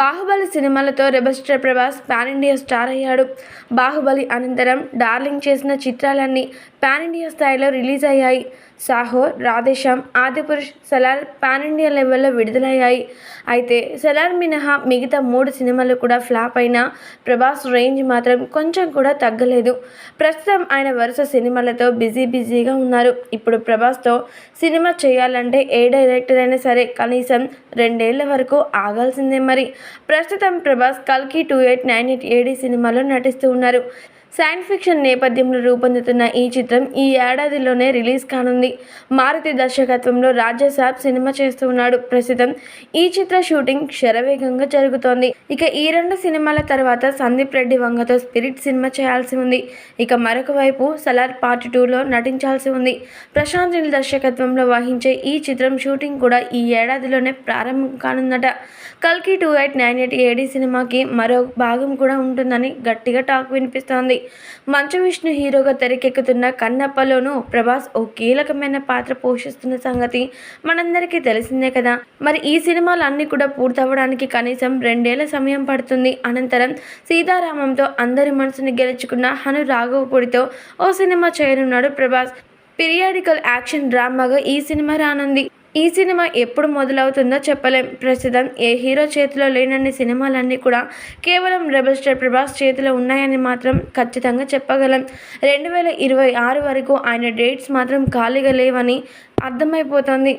బాహుబలి సినిమాలతో rebel star Prabhas pan India star అయ్యాడు. బాహుబలి అనంతరం డార్లింగ్ చేసిన చిత్రాలన్నీ పాన్ ఇండియా స్థాయిలో రిలీజ్ అయ్యాయి. సాహో రాధేశ్యామ్ ఆదిపురుష్ సెలార్ పాన్ ఇండియా లెవెల్లో విడుదలయ్యాయి. అయితే సెలార్ మినహా మిగతా మూడు సినిమాలు కూడా ఫ్లాప్ అయినా ప్రభాస్ రేంజ్ మాత్రం కొంచెం కూడా తగ్గలేదు. ప్రస్తుతం ఆయన వరుస సినిమాలతో బిజీ బిజీగా ఉన్నారు. ఇప్పుడు ప్రభాస్తో సినిమా చేయాలంటే ఏ డైరెక్టర్ అయినా సరే కనీసం రెండేళ్ళ వరకు ఆగాల్సిందే మరి. ప్రస్తుతం ప్రభాస్ కల్కి two eight nine eight AD సినిమాలో నటిస్తూ ఉన్నారు. సైన్స్ ఫిక్షన్ నేపథ్యంలో రూపొందుతున్న ఈ చిత్రం ఈ ఏడాదిలోనే రిలీజ్ కానుంది. మారుతి దర్శకత్వంలో రాజసాబ్ సినిమా చేస్తూ ఉన్నాడు. ప్రస్తుతం ఈ చిత్ర షూటింగ్ శరవేగంగా జరుగుతోంది. ఇక ఈ రెండు సినిమాల తర్వాత సందీప్ రెడ్డి వంగతో స్పిరిట్ సినిమా చేయాల్సి ఉంది. ఇక మరొక వైపు సలార్ పార్ట్ టూలో నటించాల్సి ఉంది. ప్రశాంత్ నీల్ దర్శకత్వంలో వహించే ఈ చిత్రం షూటింగ్ కూడా ఈ ఏడాదిలోనే ప్రారంభం కానుందట. కల్కి two eight nine eight AD సినిమాకి మరో భాగం కూడా ఉంటుందని గట్టిగా టాక్ వినిపిస్తోంది. మంచు విష్ణు హీరోగా తెరకెక్కుతున్న కన్నప్పలోనూ ప్రభాస్ ఓ కీలకమైన పాత్ర పోషిస్తున్న సంగతి మనందరికీ తెలిసిందే కదా. మరి ఈ సినిమాలు అన్నీ కూడా పూర్తవడానికి కనీసం రెండేళ్ళ సమయం పడుతుంది. అనంతరం సీతారామంతో అందరి మనసుని గెలుచుకున్న హను రాఘవపూడితో ఓ సినిమా చేయనున్నాడు ప్రభాస్. పీరియాడికల్ యాక్షన్ డ్రామాగా ఈ సినిమా రానుంది. ఈ సినిమా ఎప్పుడు మొదలవుతుందో చెప్పలేం. ప్రస్తుతం ఏ హీరో చేతిలో లేనన్ని సినిమాలన్నీ కూడా కేవలం రెబల్ స్టార్ ప్రభాస్ చేతిలో ఉన్నాయని మాత్రం ఖచ్చితంగా చెప్పగలం. రెండు వేల ఇరవై ఆరు వరకు ఆయన డేట్స్ మాత్రం ఖాళీగా లేవని అర్థమైపోతుంది.